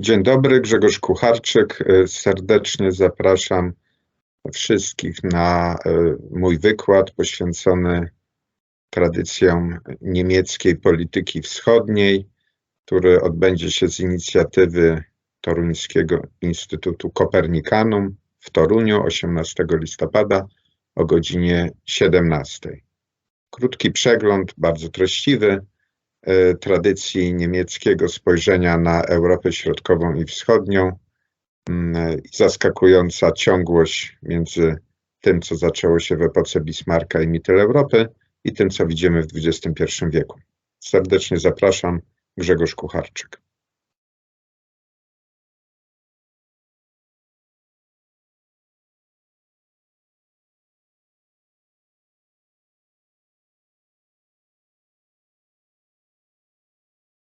Dzień dobry, Grzegorz Kucharczyk. Y, Serdecznie zapraszam wszystkich na y, mój wykład poświęcony tradycjom niemieckiej polityki wschodniej, który odbędzie się z inicjatywy Toruńskiego Instytutu Kopernikanum w Toruniu 18 listopada o godzinie 17. Krótki przegląd, bardzo treściwy e, tradycji niemieckiego spojrzenia na Europę Środkową i Wschodnią. Mm, i Zaskakująca ciągłość między tym, co zaczęło się w epoce Bismarcka i Mitteleuropy i tym, co widzimy w XXI wieku. Serdecznie zapraszam, Grzegorz Kucharczyk.